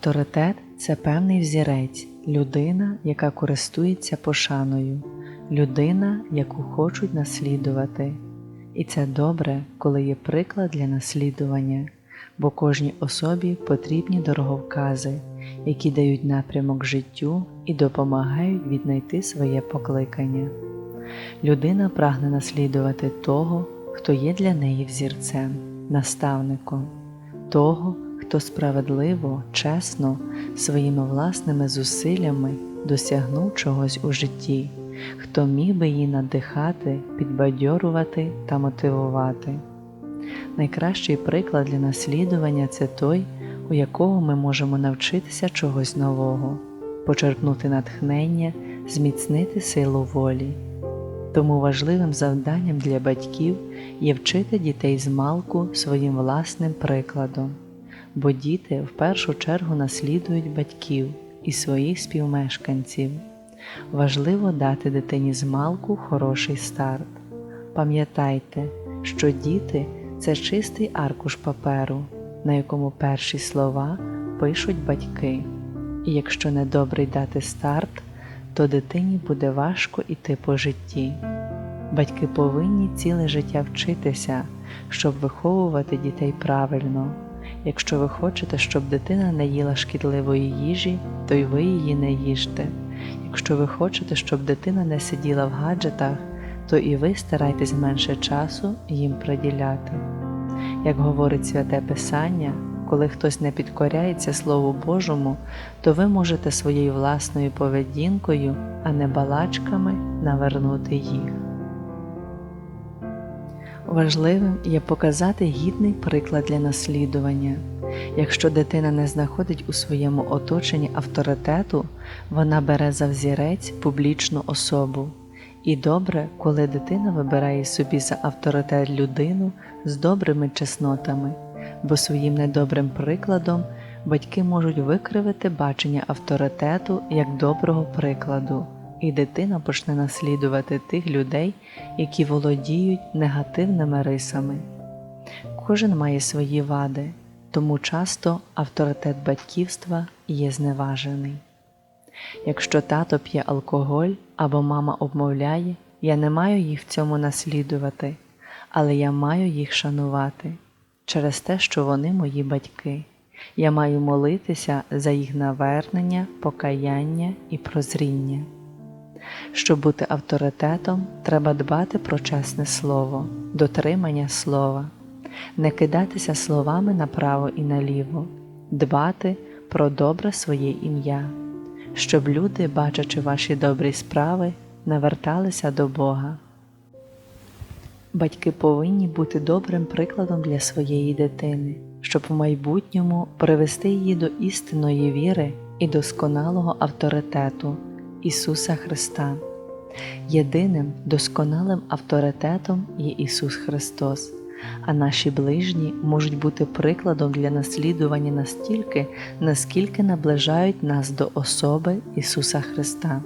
Авторитет це певний взірець, людина, яка користується пошаною, людина, яку хочуть наслідувати. І це добре, коли є приклад для наслідування, бо кожній особі потрібні дороговкази, які дають напрямок життю і допомагають віднайти своє покликання. Людина прагне наслідувати того, хто є для неї взірцем, наставником, того, хто справедливо, чесно, своїми власними зусиллями досягнув чогось у житті, хто міг би її надихати, підбадьорувати та мотивувати. Найкращий приклад для наслідування це той, у якого ми можемо навчитися чогось нового, почерпнути натхнення, зміцнити силу волі. Тому важливим завданням для батьків є вчити дітей з малку своїм власним прикладом, бо діти в першу чергу наслідують батьків і своїх співмешканців. Важливо дати дитині з малку хороший старт. Пам'ятайте, що діти це чистий аркуш паперу, на якому перші слова пишуть батьки. І якщо недобрий дати старт, то дитині буде важко йти по житті. Батьки повинні ціле життя вчитися, щоб виховувати дітей правильно. Якщо ви хочете, щоб дитина не їла шкідливої їжі, то й ви її не їжте. Якщо ви хочете, щоб дитина не сиділа в гаджетах, то і ви старайтесь менше часу їм приділяти. Як говорить святе Писання, коли хтось не підкоряється Слову Божому, то ви можете своєю власною поведінкою, а не балачками навернути їх. Важливим є показати гідний приклад для наслідування. Якщо дитина не знаходить у своєму оточенні авторитету, вона бере за взірець публічну особу. І добре, коли дитина вибирає собі за авторитет людину з добрими чеснотами, бо своїм недобрим прикладом батьки можуть викривити бачення авторитету як доброго прикладу, і дитина почне наслідувати тих людей, які володіють негативними рисами. Кожен має свої вади, тому часто авторитет батьківства є зневажений. Якщо тато п'є алкоголь або мама обмовляє, я не маю їх в цьому наслідувати, але я маю їх шанувати через те, що вони мої батьки. Я маю молитися за їх навернення, покаяння і прозріння. Щоб бути авторитетом, треба дбати про чесне слово, дотримання слова, не кидатися словами направо і наліво, дбати про добре своє ім'я, щоб люди, бачачи ваші добрі справи, наверталися до Бога. Батьки повинні бути добрим прикладом для своєї дитини, щоб в майбутньому привести її до істинної віри і досконалого авторитету Ісуса Христа. Єдиним досконалим авторитетом є Ісус Христос, а наші ближні можуть бути прикладом для наслідування настільки, наскільки наближають нас до особи Ісуса Христа.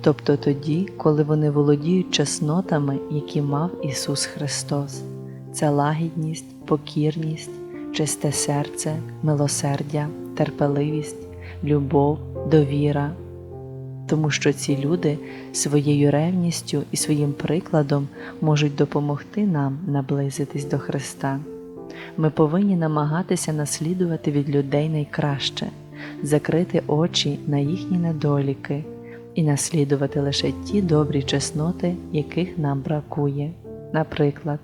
Тобто тоді, коли вони володіють чеснотами, які мав Ісус Христос, це лагідність, покірність, чисте серце, милосердя, терпеливість, любов, довіра. Тому що ці люди своєю ревністю і своїм прикладом можуть допомогти нам наблизитись до Христа. Ми повинні намагатися наслідувати від людей найкраще, закрити очі на їхні недоліки і наслідувати лише ті добрі чесноти, яких нам бракує. Наприклад,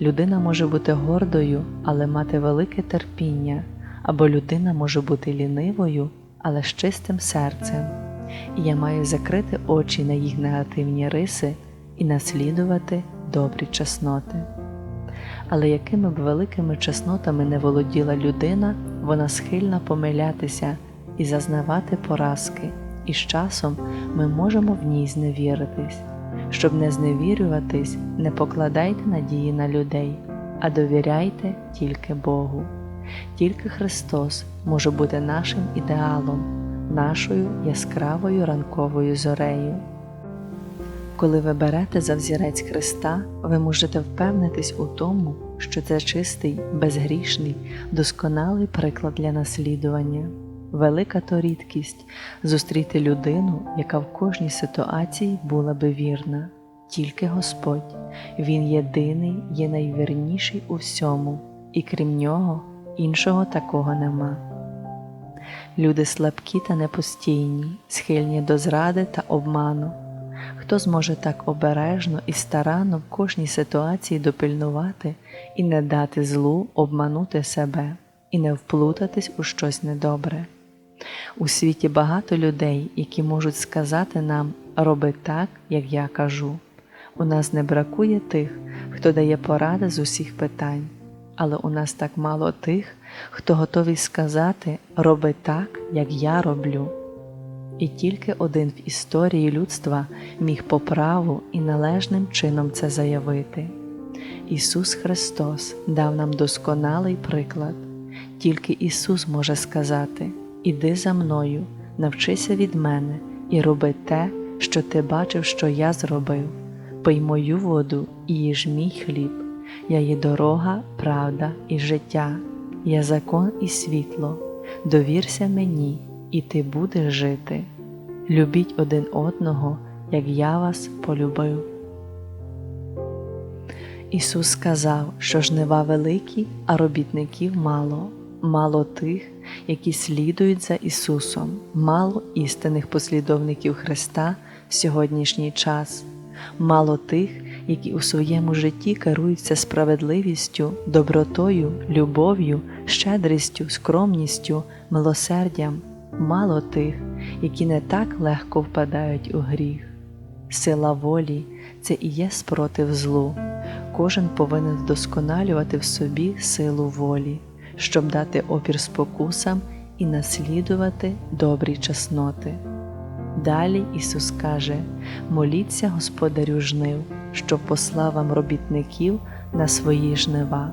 людина може бути гордою, але мати велике терпіння, або людина може бути лінивою, але з чистим серцем. І я маю закрити очі на їх негативні риси і наслідувати добрі чесноти. Але якими б великими чеснотами не володіла людина, вона схильна помилятися і зазнавати поразки і з часом ми можемо в ній зневіритись. Щоб не зневірюватись, не покладайте надії на людей, а довіряйте тільки Богу. Тільки Христос може бути нашим ідеалом, нашою яскравою ранковою зорею. Коли ви берете за взірець Христа, ви можете впевнитись у тому, що це чистий, безгрішний, досконалий приклад для наслідування. велика то рідкість зустріти людину, яка в кожній ситуації була би вірна. Тільки Господь, Він єдиний, є найвірніший у всьому, і крім нього іншого такого нема. Люди слабкі та непостійні, схильні до зради та обману. Хто зможе так обережно і старанно в кожній ситуації допильнувати і не дати злу обманути себе, і не вплутатись у щось недобре? У світі багато людей, які можуть сказати нам роби так, як я кажу. У нас не бракує тих, хто дає поради з усіх питань, але у нас так мало тих, хто готовий сказати роби так, як я роблю. І тільки один в історії людства міг по праву і належним чином це заявити. Ісус Христос дав нам досконалий приклад, тільки Ісус може сказати: Іди за мною, навчися від мене і роби те, що ти бачив, що я зробив, пий мою воду і їж мій хліб, я є дорога, правда і життя, я закон і світло, довірся мені і ти будеш жити. Любіть один одного, як я вас полюбив. Ісус сказав, що жнива великі, а робітників мало, мало тих, які слідують за Ісусом, мало істинних послідовників Христа в сьогоднішній час, мало тих, які у своєму житті керуються справедливістю, добротою, любов'ю, щедрістю, скромністю, милосердям, мало тих, які не так легко впадають у гріх. Сила волі це і є спротив злу. Кожен повинен вдосконалювати в собі силу волі, щоб дати опір спокусам і наслідувати добрі чесноти. Далі Ісус каже: моліться Господарю жнив, щоб послав вам робітників на свої жнива,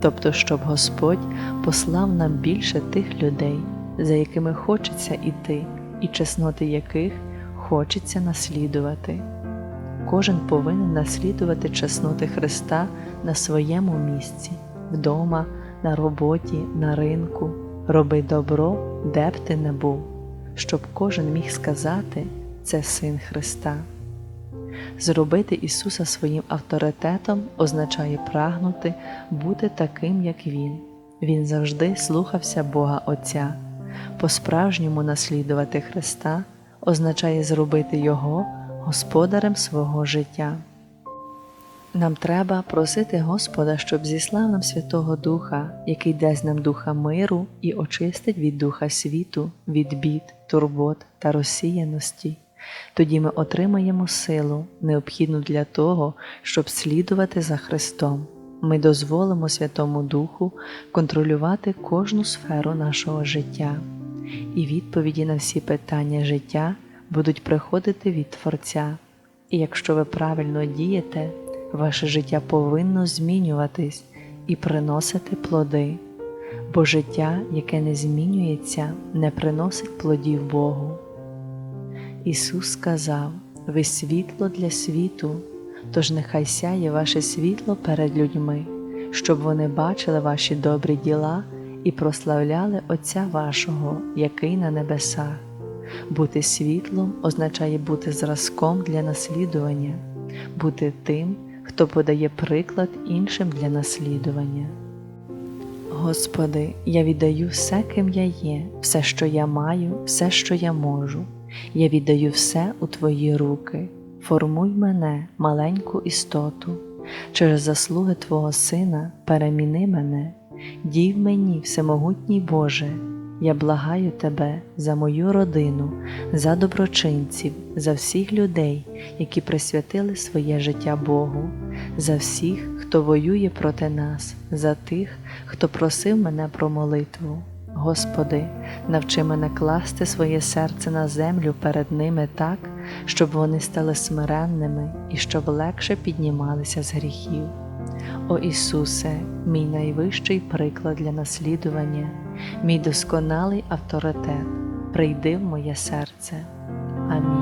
тобто, щоб Господь послав нам більше тих людей, за якими хочеться іти, і чесноти яких хочеться наслідувати. Кожен повинен наслідувати чесноти Христа на своєму місці, вдома, на роботі, на ринку, роби добро, де б ти не був, щоб кожен міг сказати це Син Христа. Зробити Ісуса своїм авторитетом означає прагнути бути таким, як Він. Він завжди слухався Бога Отця. По-справжньому наслідувати Христа означає зробити Його господарем свого життя. Нам треба просити Господа, щоб зіслав нам Святого Духа, який дасть нам духа миру і очистить від духа світу, від бід, турбот та розсіяності. Тоді ми отримаємо силу, необхідну для того, щоб слідувати за Христом. Ми дозволимо Святому Духу контролювати кожну сферу нашого життя, і відповіді на всі питання життя будуть приходити від Творця. І якщо ви правильно дієте, ваше життя повинно змінюватись і приносити плоди, бо життя, яке не змінюється, не приносить плодів Богу. Ісус сказав: Ви світло для світу, тож нехай сяє ваше світло перед людьми, щоб вони бачили ваші добрі діла і прославляли Отця вашого, який на небесах. Бути світлом означає бути зразком для наслідування, бути тим, хто подає приклад іншим для наслідування. Господи, я віддаю все, ким я є, все, що я маю, все, що я можу. Я віддаю все у Твої руки, формуй мене, маленьку істоту, через заслуги Твого Сина переміни мене, дій мені, всемогутній Боже. Я благаю Тебе за мою родину, за доброчинців, за всіх людей, які присвятили своє життя Богу, за всіх, хто воює проти нас, за тих, хто просив мене про молитву. Господи, навчи мене класти своє серце на землю перед ними так, щоб вони стали смиренними і щоб легше піднімалися з гріхів. О Ісусе, мій найвищий приклад для наслідування, мій досконалий авторитет, прийди в моє серце. Амінь.